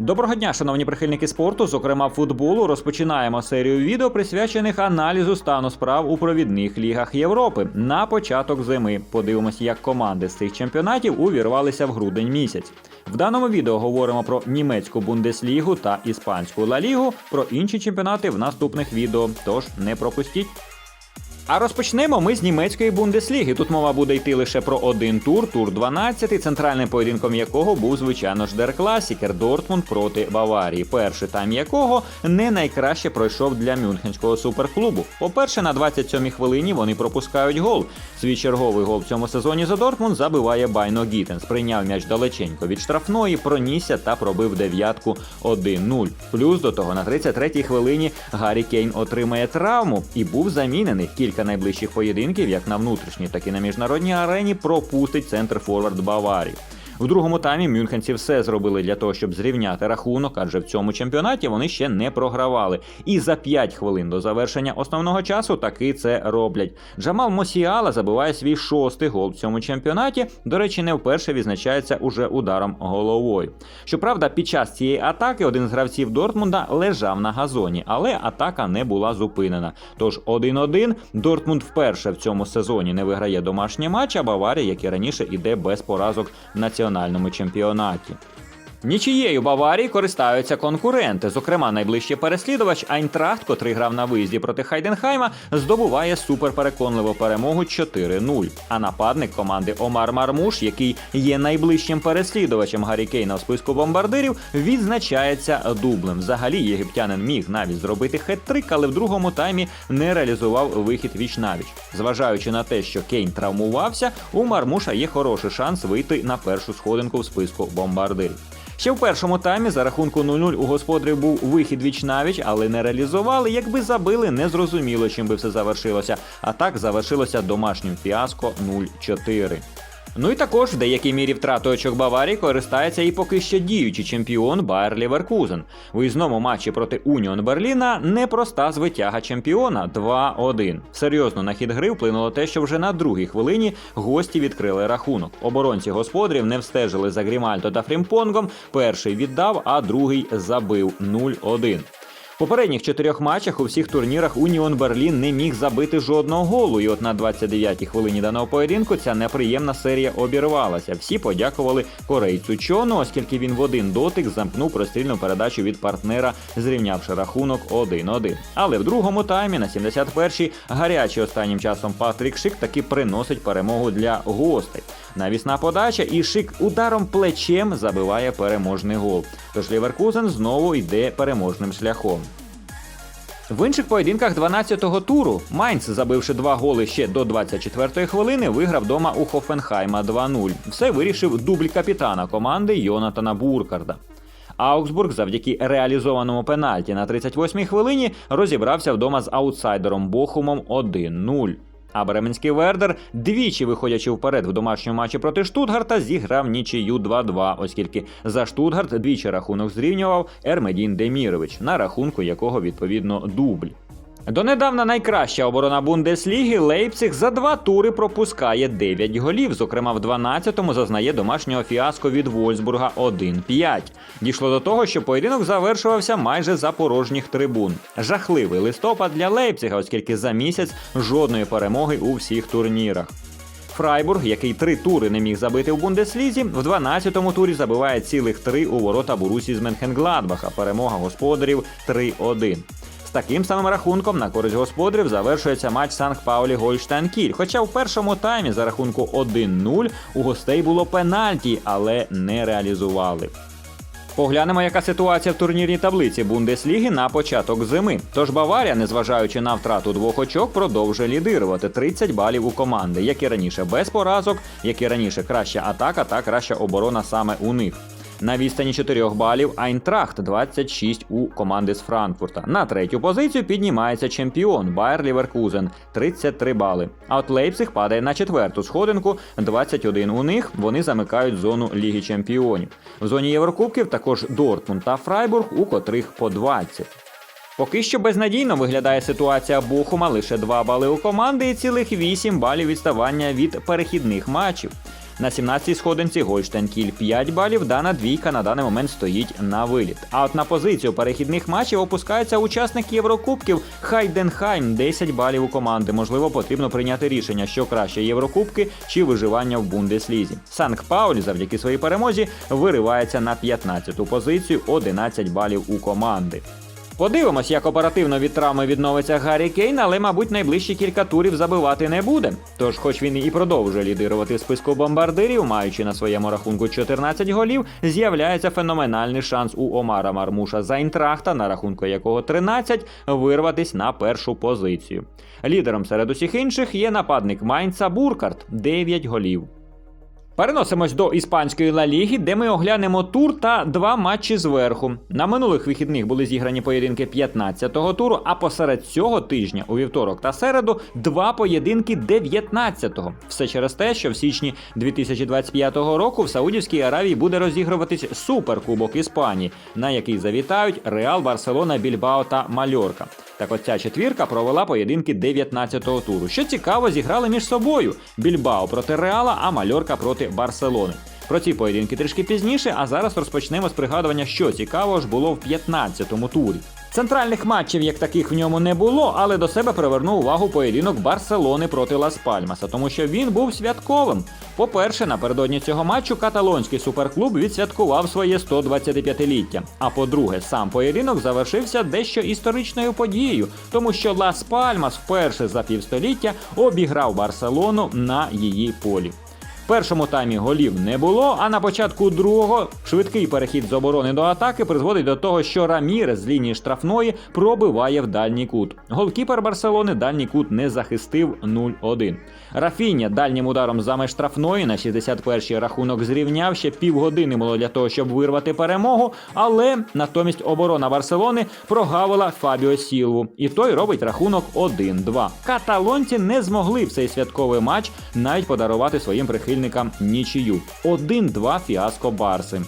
Доброго дня, шановні прихильники спорту, зокрема футболу. Розпочинаємо серію відео, присвячених аналізу стану справ у провідних лігах Європи. На початок зими подивимося, як команди з цих чемпіонатів увірвалися в грудень місяць. В даному відео говоримо про німецьку бундеслігу та іспанську ла лігу. Про інші чемпіонати в наступних відео. Тож не пропустіть. А розпочнемо ми з німецької бундесліги. Тут мова буде йти лише про один тур, тур 12, центральним поєдинком якого був, звичайно ж, Дер Класікер Дортмунд проти Баварії. Перший тайм якого не найкраще пройшов для мюнхенського суперклубу. По-перше, на 27-й хвилині вони пропускають гол. Свій черговий гол в цьому сезоні за Дортмунд забиває Байно Гітенс. Прийняв м'яч далеченько від штрафної, пронісся та пробив дев'ятку 1-0. Плюс до того на 33-й хвилині Гаррі Кейн отримає травму і був замінений. Кілька найближчих поєдинків, як на внутрішній, так і на міжнародній арені, пропустить центр форвард Баварії. В другому таймі мюнхенці все зробили для того, щоб зрівняти рахунок, адже в цьому чемпіонаті вони ще не програвали. І за 5 хвилин до завершення основного часу таки це роблять. Джамал Мосіала забиває свій шостий гол в цьому чемпіонаті. До речі, не вперше відзначається уже ударом головою. Щоправда, під час цієї атаки один з гравців Дортмунда лежав на газоні, але атака не була зупинена. Тож 1-1 Дортмунд вперше в цьому сезоні не виграє домашній матч, а Баварія, як і раніше, іде без поразок в національному чемпіонаті. Нічією Баварії користаються конкуренти. Зокрема, найближчий переслідувач Айнтрахт, котрий грав на виїзді проти Хайденхайма, здобуває суперпереконливу перемогу 4-0. А нападник команди Омар Мармуш, який є найближчим переслідувачем Гаррі Кейна у списку бомбардирів, відзначається дублем. Взагалі, єгиптянин міг навіть зробити хет-трик, але в другому таймі не реалізував вихід віч навіч. Зважаючи на те, що Кейн травмувався, у Мармуша є хороший шанс вийти на першу сходинку в списку бомбардирів. Ще в першому таймі за рахунку 0-0 у господарів був вихід віч навіч, але не реалізували. Якби забили, не зрозуміло, чим би все завершилося. А так завершилося домашнім фіаско 0-4. Ну і також в деякій мірі втратою очок Баварії користається і поки що діючий чемпіон Байер Ліверкузен. У виїзному матчі проти Уніон Берліна непроста звитяга чемпіона 2-1. Серйозно на хід гри вплинуло те, що вже на другій хвилині гості відкрили рахунок. Оборонці господарів не встежили за Грімальто та Фрімпонгом. Перший віддав, а другий забив 0-1. Попередніх чотирьох матчах у всіх турнірах Уніон Берлін не міг забити жодного голу. І от на 29-й хвилині даного поєдинку ця неприємна серія обірвалася. Всі подякували корейцю Чону, оскільки він в один дотик замкнув прострільну передачу від партнера, зрівнявши рахунок 1-1. Але в другому таймі на 71-й гарячий останнім часом Патрік Шик таки приносить перемогу для гостей. Навісна подача, і Шик ударом плечем забиває переможний гол. Тож Ліверкузен знову йде переможним шляхом. В інших поєдинках 12-го туру Майнц, забивши два голи ще до 24-ї хвилини, виграв дома у Хофенхайма 2-0. Все вирішив дубль капітана команди Йонатана Буркарда. Аугсбург завдяки реалізованому пенальті на 38-й хвилині розібрався вдома з аутсайдером Бохумом 1-0. А Бременський Вердер, двічі виходячи вперед в домашньому матчі проти Штутгарта, зіграв нічию 2-2, оскільки за Штутгарт двічі рахунок зрівнював Ермедін Демірович, на рахунку якого відповідно дубль. Донедавна найкраща оборона Бундесліги Лейпциг за два тури пропускає 9 голів. Зокрема, в 12-му зазнає домашнього фіаско від Вольсбурга 1-5. Дійшло до того, що поєдинок завершувався майже за порожніх трибун. Жахливий листопад для Лейпцига, оскільки за місяць жодної перемоги у всіх турнірах. Фрайбург, який три тури не міг забити в Бундеслізі, в 12-му турі забиває цілих три у ворота Бурусі з Менхенгладбаха. Перемога господарів 3-1. З таким самим рахунком на користь господарів завершується матч Санкт Паулі Гольштайн Кіль. Хоча в першому таймі за рахунку 1-0 у гостей було пенальті, але не реалізували. Поглянемо, яка ситуація в турнірній таблиці Бундесліги на початок зими. Тож Баварія, незважаючи на втрату двох очок, продовжує лідирувати 30 балів у команди, як і раніше без поразок, як і раніше краща атака та краща оборона саме у них. На відстані 4 балів Айнтрахт 26 у команди з Франкфурта. На третю позицію піднімається чемпіон Байер Ліверкузен 33 бали. А от Лейпциг падає на четверту сходинку 21 у них. Вони замикають зону Ліги Чемпіонів. В зоні Єврокубків також Дортмунд та Фрайбург, у котрих по 20. Поки що безнадійно виглядає ситуація Бохума лише 2 бали у команди і цілих 8 балів відставання від перехідних матчів. На 17-й сходинці Гольштайн Кіль 5 балів, дана двійка на даний момент стоїть на виліт. А от на позицію перехідних матчів опускається учасник Єврокубків Хайденхайм 10 балів у команди. Можливо, потрібно прийняти рішення, що краще Єврокубки чи виживання в Бундеслізі. Санкт Пауль завдяки своїй перемозі виривається на 15-ту позицію 11 балів у команди. Подивимось, як оперативно від травми відновиться Гаррі Кейн, але, мабуть, найближчі кілька турів забивати не буде. Тож, хоч він і продовжує лідирувати в списку бомбардирів, маючи на своєму рахунку 14 голів, з'являється феноменальний шанс у Омара Мармуша з Айнтрахта, на рахунку якого 13, вирватись на першу позицію. Лідером серед усіх інших є нападник Майнца Буркарт 9 голів. Переносимось до іспанської Ла Ліги, де ми оглянемо тур та два матчі зверху. На минулих вихідних були зіграні поєдинки 15-го туру, а посеред цього тижня, у вівторок та середу, два поєдинки 19-го. Все через те, що в січні 2025 року в Саудівській Аравії буде розігруватись суперкубок Іспанії, на який завітають Реал, Барселона, Більбао та Мальорка. Так от ця четвірка провела поєдинки 19-го туру. Що цікаво, зіграли між собою Більбао проти Реала, а Мальорка проти Барселони. Про ці поєдинки трішки пізніше, а зараз розпочнемо з пригадування, що цікаво ж було в 15-му турі. Центральних матчів як таких в ньому не було, але до себе привернув увагу поєдинок Барселони проти Лас Пальмаса, тому що він був святковим. По-перше, напередодні цього матчу каталонський суперклуб відсвяткував своє 125-ліття. А по-друге, сам поєдинок завершився дещо історичною подією, тому що Лас Пальмас вперше за півстоліття обіграв Барселону на її полі. Першому таймі голів не було, а на початку другого швидкий перехід з оборони до атаки призводить до того, що Рамірес з лінії штрафної пробиває в дальній кут. Голкіпер Барселони дальній кут не захистив 0-1. Рафіня дальнім ударом за меж штрафної на 61-й рахунок зрівняв ще півгодини було для того, щоб вирвати перемогу, але натомість оборона Барселони прогавила Фабіо Сілву, і той робить рахунок 1-2. Каталонці не змогли в цей святковий матч навіть подарувати своїм прихильникам нічию. 1-2 фіаско Барси.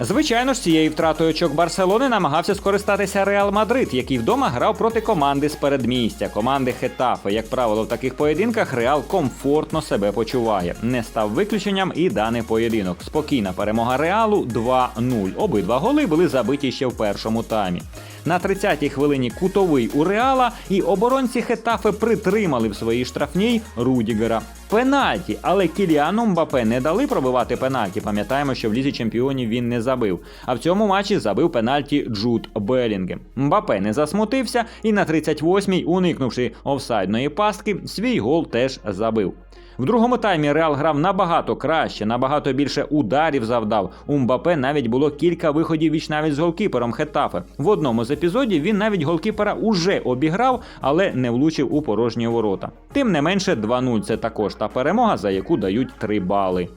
Звичайно ж, цією втратою очок Барселони намагався скористатися Реал Мадрид, який вдома грав проти команди з передмістя, команди Хетафе. Як правило, в таких поєдинках Реал комфортно себе почуває. Не став виключенням і даний поєдинок. Спокійна перемога Реалу 2-0. Обидва голи були забиті ще в першому таймі. На 30-й хвилині кутовий у Реала, і оборонці Хетафе притримали в своїй штрафній Рудігера. Пенальті, але Кіліану Мбапе не дали пробивати пенальті. Пам'ятаємо, що в лізі чемпіонів він не забив. А в цьому матчі забив пенальті Джуд Белінгем. Мбапе не засмутився і на 38-й, уникнувши офсайдної пастки, свій гол теж забив. В другому таймі Реал грав набагато краще, набагато більше ударів завдав. У Мбапе навіть було кілька виходів віч навіть з голкіпером Хетафе. В одному з епізодів він навіть голкіпера уже обіграв, але не влучив у порожні ворота. Тим не менше, 2-0 це також та перемога, за яку дають 3 бали.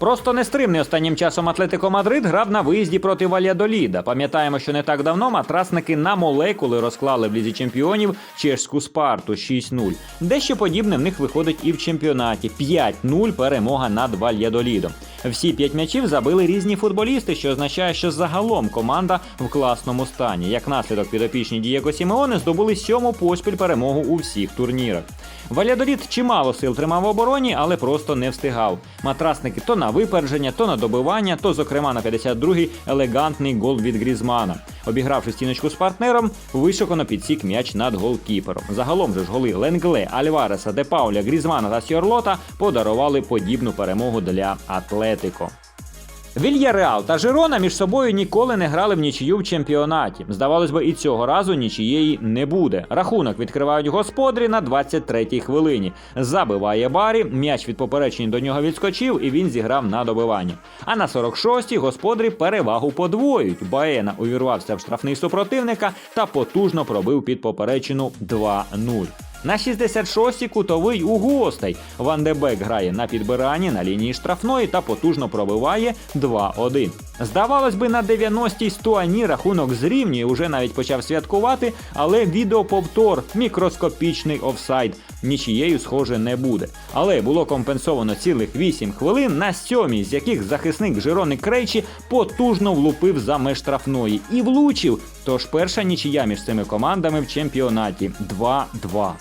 Просто нестримний останнім часом Атлетико Мадрид грав на виїзді проти Вальядоліда. Пам'ятаємо, що не так давно матрасники на молекули розклали в лізі чемпіонів чешську спарту 6-0. Дещо подібне в них виходить і в чемпіонаті. 5-0 перемога над Вальядолідом. Всі п'ять м'ячів забили різні футболісти, що означає, що загалом команда в класному стані. Як наслідок підопічні Дієго Сімеони здобули сьому поспіль перемогу у всіх турнірах. Валядоліт чимало сил тримав в обороні, але просто не встигав. Матрасники то на випередження, то на добивання, то, зокрема, на 52-й елегантний гол від Грізмана. Обігравши стіночку з партнером, вишукано підсік м'яч над голкіпером. Загалом же ж голи Ленгле, Альвареса, Депауля, Грізмана та Сьорлота подарували подібну перемогу для Атлетико. Вільяреал та Жирона між собою ніколи не грали в нічию в чемпіонаті. Здавалось би, і цього разу нічиєї не буде. Рахунок відкривають господарі на 23-й хвилині. Забиває Барі, м'яч від поперечень до нього відскочив, і він зіграв на добиванні. А на 46-й господарі перевагу подвоюють. Баена увірвався в штрафний супротивника та потужно пробив під поперечину 2-0. На 66-й кутовий у гостей. Ван де Бек грає на підбиранні на лінії штрафної та потужно пробиває 2-1. Здавалось би, на 90-й Стуані рахунок зрівнює, уже навіть почав святкувати, але відеоповтор, мікроскопічний офсайд. Нічією, схоже, не буде. Але було компенсовано цілих 8 хвилин, на сьомій, з яких захисник Жирони Крейчі потужно влупив за меж штрафної і влучив. Тож перша нічия між цими командами в чемпіонаті 2-2.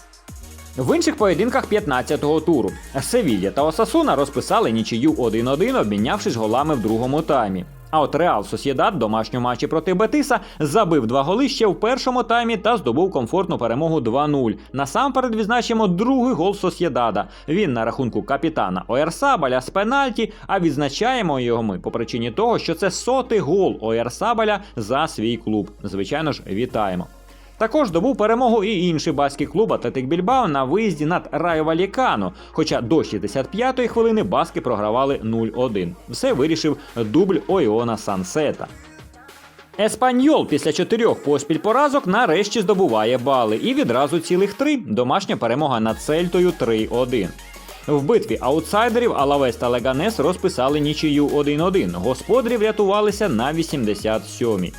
В інших поєдинках 15-го туру Севілья та Осасуна розписали нічию 1-1, обмінявшись голами в другому таймі. А от Реал Сосєдад в домашньому матчі проти Бетиса забив два голи ще в першому таймі та здобув комфортну перемогу 2-0. Насамперед відзначимо другий гол Сосєдада. Він на рахунку капітана Оєрсабаля з пенальті, а відзначаємо його ми по причині того, що це сотий гол Оєрсабаля за свій клуб. Звичайно ж, вітаємо. Також добув перемогу і інший баский клуб Атлетик Більбао на виїзді над Райо Валікано. Хоча до 65-ї хвилини баски програвали 0-1. Все вирішив дубль Ойона Сансета. Еспаньол після чотирьох поспіль поразок нарешті здобуває бали і відразу цілих три. Домашня перемога над Цельтою 3-1. В битві аутсайдерів Алавес та Леганес розписали нічию 1-1. Господарі врятувалися на 87-й.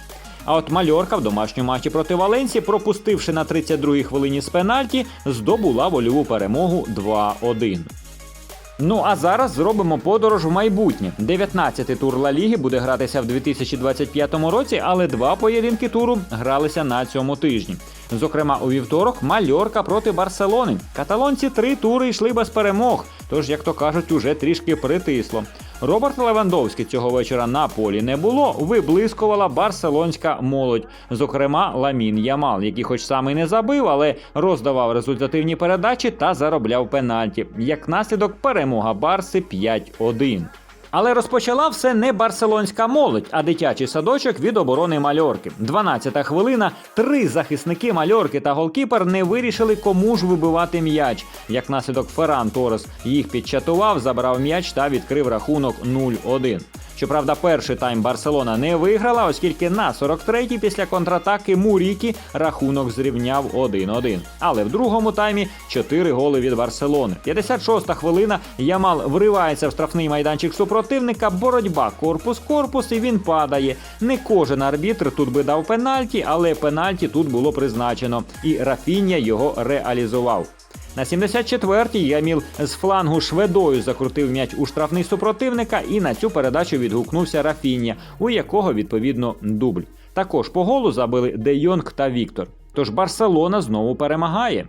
А от Мальорка в домашньому матчі проти Валенсії, пропустивши на 32-й хвилині з пенальті, здобула вольову перемогу 2-1. Ну а зараз зробимо подорож в майбутнє. 19-й тур Ла Ліги буде гратися в 2025 році, але два поєдинки туру гралися на цьому тижні. Зокрема, у вівторок Мальорка проти Барселони. Каталонці три тури йшли без перемог, тож, як то кажуть, уже трішки притисло. Роберт Левандовський цього вечора на полі не було. Виблискувала барселонська молодь, зокрема Ламін Ямал, який, хоч сам і не забив, але роздавав результативні передачі та заробляв пенальті. Як наслідок, перемога Барси 5-1. Але розпочала все не барселонська молодь, а дитячий садочок від оборони мальорки. 12-та хвилина. Три захисники мальорки та голкіпер не вирішили, кому ж вибивати м'яч. Як наслідок Ферран Торес їх підчатував, забрав м'яч та відкрив рахунок 0-1. Щоправда, перший тайм Барселона не виграла, оскільки на 43-й після контратаки Мурікі рахунок зрівняв 1-1. Але в другому таймі 4 голи від Барселони. 56-та хвилина Ямал вривається в штрафний майданчик супротивника. Боротьба корпус-корпус, і він падає. Не кожен арбітр тут би дав пенальті, але пенальті тут було призначено, і Рафіння його реалізував. На 74-й Яміл з флангу шведою закрутив м'яч у штрафний супротивника, і на цю передачу відгукнувся Рафіння, у якого відповідно дубль. Також по голу забили Де Йонг та Віктор. Тож Барселона знову перемагає.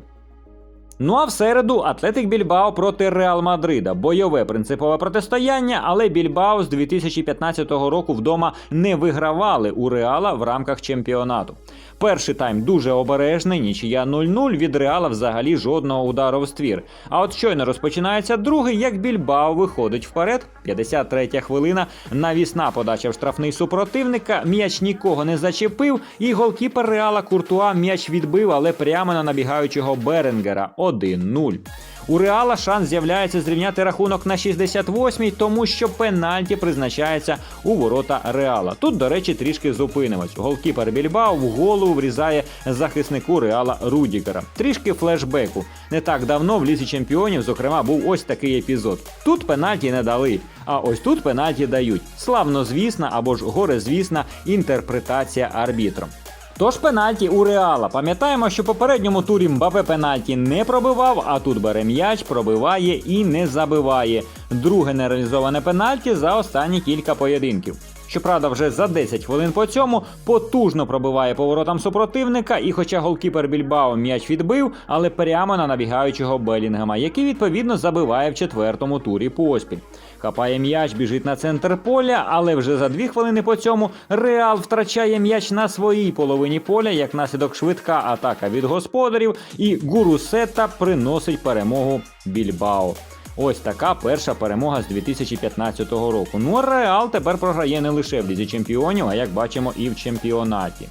Ну а в середу Атлетик Більбао проти Реал Мадрида. Бойове принципове протистояння, але Більбао з 2015 року вдома не вигравали у Реала в рамках чемпіонату. Перший тайм дуже обережний, нічия 0-0, від Реала взагалі жодного удару в ствір. А от щойно розпочинається другий, як Більбао виходить вперед. 53-я хвилина. Навісна подача в штрафний супротивника. М'яч нікого не зачепив, і голкіпер Реала Куртуа м'яч відбив, але прямо на набігаючого Беренгера 1-0. У Реала шанс з'являється зрівняти рахунок на 68-й, тому що пенальті призначається у ворота Реала. Тут, до речі, трішки зупинимось. Голкіпер Більбао в голову врізає захиснику Реала Рудігера. Трішки флешбеку. Не так давно в лісі чемпіонів, зокрема, був ось такий епізод. Тут пенальті не дали, а ось тут пенальті дають. Славно звісна або ж горе-звісна інтерпретація арбітром. Тож пенальті у Реала. Пам'ятаємо, що попередньому турі Мбапе пенальті не пробивав, а тут бере м'яч, пробиває і не забиває. Друге нереалізоване пенальті за останні кілька поєдинків. Щоправда, вже за 10 хвилин по цьому потужно пробиває поворотам супротивника, і хоча голкіпер Більбао м'яч відбив, але прямо на набігаючого Белінгема, який відповідно забиває в четвертому турі поспіль. Хапає м'яч, біжить на центр поля, але вже за дві хвилини по цьому Реал втрачає м'яч на своїй половині поля, як наслідок швидка атака від господарів, і Гурусета приносить перемогу Більбао. Ось така перша перемога з 2015 року. Ну а Реал тепер програє не лише в лізі чемпіонів, а як бачимо, і в чемпіонаті.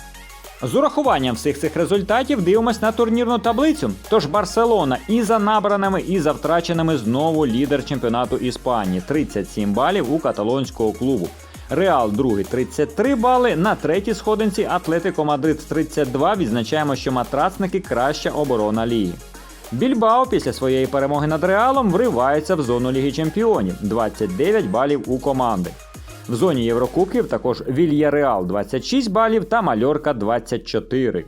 З урахуванням всіх цих результатів дивимось на турнірну таблицю. Тож Барселона і за набраними, і за втраченими знову лідер чемпіонату Іспанії 37 балів у каталонського клубу. Реал другий 33 бали. На третій сходинці Атлетико Мадрид 32. Відзначаємо, що матрацники краща оборона ліги. Більбао після своєї перемоги над Реалом вривається в зону Ліги Чемпіонів 29 балів у команди. В зоні Єврокубків також Вільяреал 26 балів та Мальорка 24.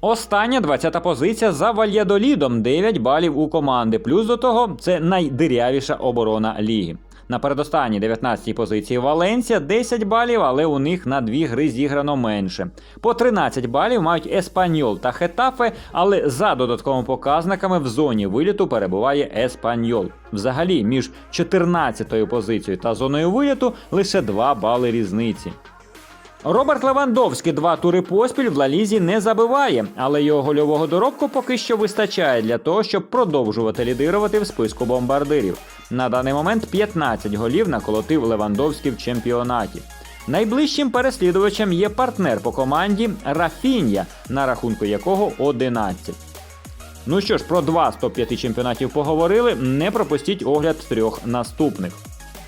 Остання 20-та позиція за Вальядолідом 9 балів у команди. Плюс до того це найдирявіша оборона ліги. На передостанній 19-й позиції Валенсія 10 балів, але у них на дві гри зіграно менше. По 13 балів мають Еспаньол та Хетафе, але за додатковими показниками в зоні виліту перебуває Еспаньол. Взагалі, між 14-ю позицією та зоною виліту лише 2 бали різниці. Роберт Левандовський два тури поспіль в Лалізі не забиває, але його гольового доробку поки що вистачає для того, щоб продовжувати лідирувати в списку бомбардирів. На даний момент 15 голів наколотив Левандовський в чемпіонаті. Найближчим переслідувачем є партнер по команді Рафінья, на рахунку якого 11. Ну що ж, про два з топ-5 чемпіонатів поговорили. Не пропустіть огляд трьох наступних.